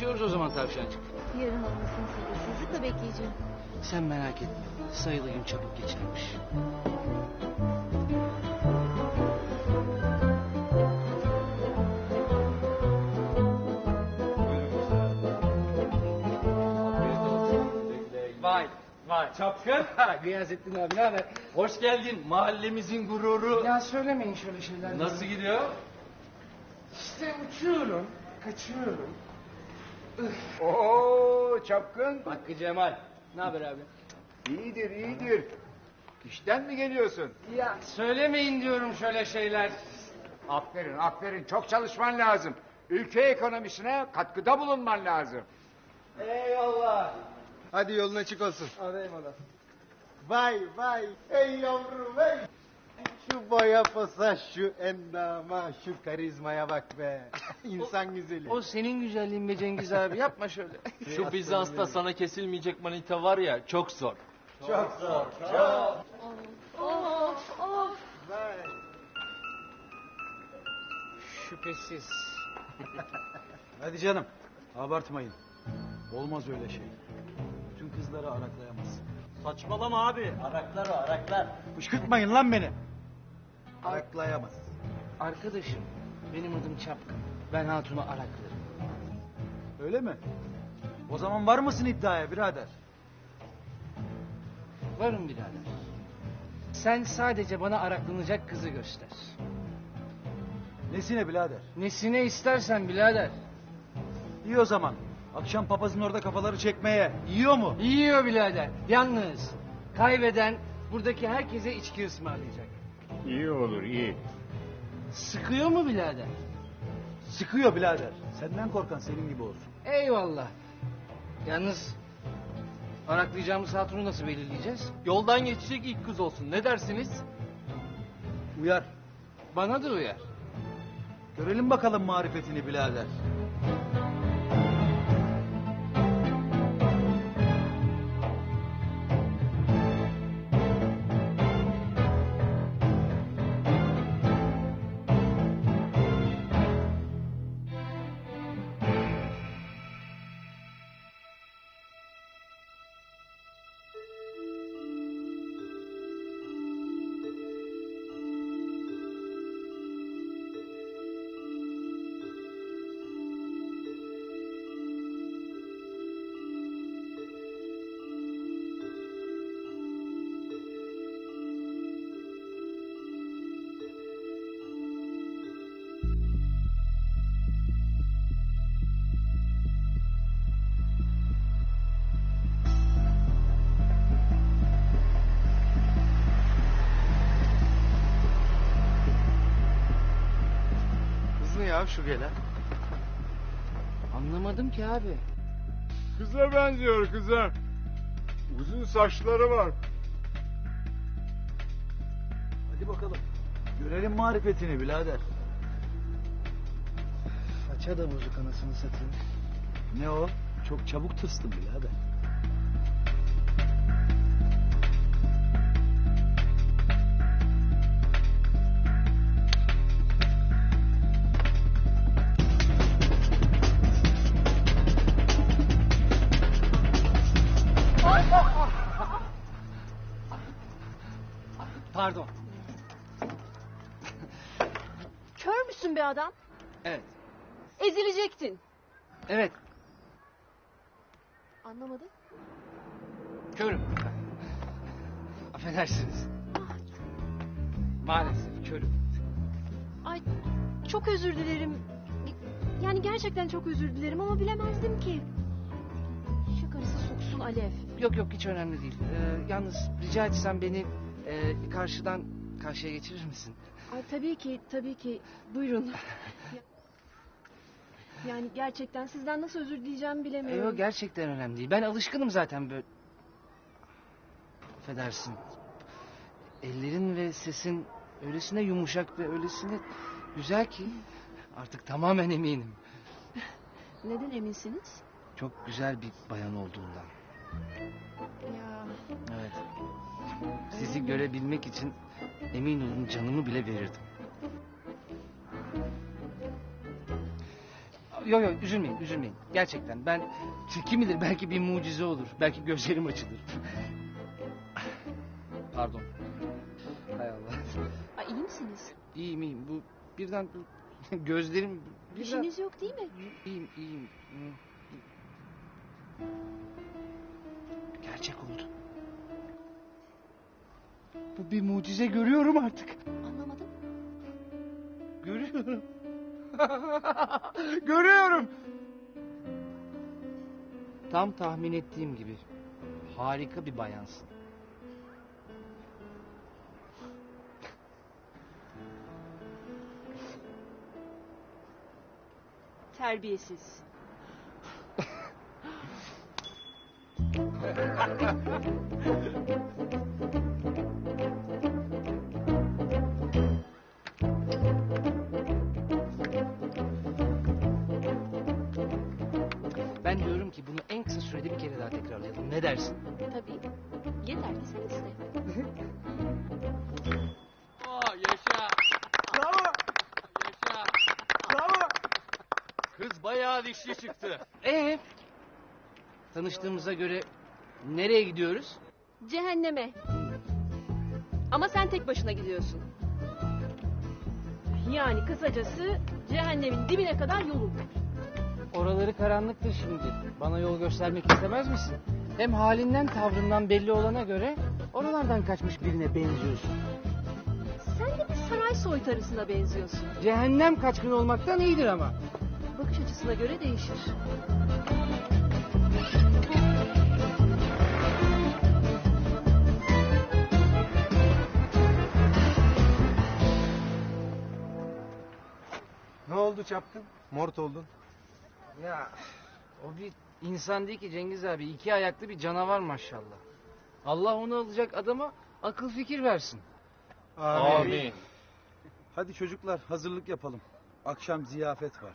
Görüşüyoruz o zaman tavşancık. Yarın olmasını sabırsızlıkla bekleyeceğim. Sen merak etme. Sayılı gün çabuk geçermiş. Vay vay. Çapkın. Gıyasettin abi ne haber? Hoş geldin mahallemizin gururu. Ya söylemeyin şöyle şeyler. Nasıl gidiyor? İşte uçuyorum, kaçıyorum. Oo çapkın. Hakkı Cemal. Ne haber abi? İyidir iyidir. İşten mi geliyorsun? Ya söylemeyin diyorum şöyle şeyler. Aferin aferin çok çalışman lazım. Ülke ekonomisine katkıda bulunman lazım. Eyvallah. Hadi yolun açık olsun. Hadi eyvallah. Vay vay ey yavrum ey. Posa şu endama şu karizmaya bak be. İnsan güzeli. O senin güzelliğin be Cengiz abi yapma şöyle. Şu Bizans'ta sana kesilmeyecek manita var ya çok zor. Çok zor. Of of. Vay. Şüphesiz. Hadi canım abartmayın. Olmaz öyle şey. Bütün kızları araklayamazsın. Saçmalama abi. Araklar o araklar. Fışkırtmayın lan beni. Araklayamaz. Arkadaşım benim adım Çapkın. Ben hatunu araklarım. Öyle mi? O zaman var mısın iddiaya birader? Varım birader. Sen sadece bana araklanacak kızı göster. Nesine birader? Nesine istersen birader. İyi o zaman. Akşam papazın orada kafaları çekmeye. Yiyor mu? Yiyor birader. Yalnız kaybeden buradaki herkese içki ısmarlayacak. İyi olur iyi. Sıkıyor mu birader? Sıkıyor birader. Senden korkan senin gibi olsun. Eyvallah. Yalnız araklayacağımız hatunu nasıl belirleyeceğiz? Yoldan geçecek ilk kız olsun. Ne dersiniz? Uyar. Bana da uyar. Görelim bakalım marifetini birader. Ya şu gelen. Anlamadım ki abi. Kıza benziyor kıza. Uzun saçları var. Hadi bakalım. Görelim marifetini birader. Saça da bozuk anasını satayım. Ne o? Çok çabuk tırstın birader. Pardon. Kör müsün be adam? Evet. Ezilecektin. Evet. Anlamadım. Körüm. Affedersiniz. Maalesef körüm. Ay çok özür dilerim. Yani gerçekten çok özür dilerim ama bilemezdim ki. Şakarısı soksun Alev. Yok yok hiç önemli değil. Ee, yalnız rica etsem beni e, karşıdan karşıya geçirir misin? Ay tabii ki tabii ki. Buyurun. Ya- Yani gerçekten sizden nasıl özür dileyeceğimi bilemiyorum. Yok gerçekten önemli değil. Ben alışkınım zaten böyle. Affedersin. Ellerin ve sesin öylesine yumuşak ve öylesine güzel ki artık tamamen eminim. Neden eminsiniz? Çok güzel bir bayan olduğundan. Ya Evet. Sizi görebilmek için emin olun canımı bile verirdim. Yok yok üzülmeyin üzülmeyin. Gerçekten ben kim bilir belki bir mucize olur. Belki gözlerim açılır. Pardon. Hay Allah. Ay iyi misiniz? İyiyim iyiyim. Bu birden bu gözlerim Bir birden... şeyiniz yok değil mi? İyiyim iyiyim. Gerçek oldu. Bu bir mucize görüyorum artık. Anlamadım. Görüyorum. Görüyorum. Tam tahmin ettiğim gibi. Harika bir bayansın. Terbiyesiz. Ben diyorum ki bunu en kısa sürede bir kere daha tekrarlayalım. Ne dersin? Tabii. Yeter ki sen iste. Aa, yaşa. Bravo. Yaşa. Bravo. Kız bayağı dişli çıktı. Ee, tanıştığımıza göre nereye gidiyoruz? Cehenneme. Ama sen tek başına gidiyorsun. Yani kısacası cehennemin dibine kadar yolun. Oraları karanlıktır şimdi. Bana yol göstermek istemez misin? Hem halinden tavrından belli olana göre oralardan kaçmış birine benziyorsun. Sen de bir saray soytarısına benziyorsun. Cehennem kaçkın olmaktan iyidir ama. Bakış açısına göre değişir. Ne oldu çapkın? Mort oldun. Ya o bir insan değil ki Cengiz abi. iki ayaklı bir canavar maşallah. Allah onu alacak adama akıl fikir versin. Amin. Hadi çocuklar hazırlık yapalım. Akşam ziyafet var.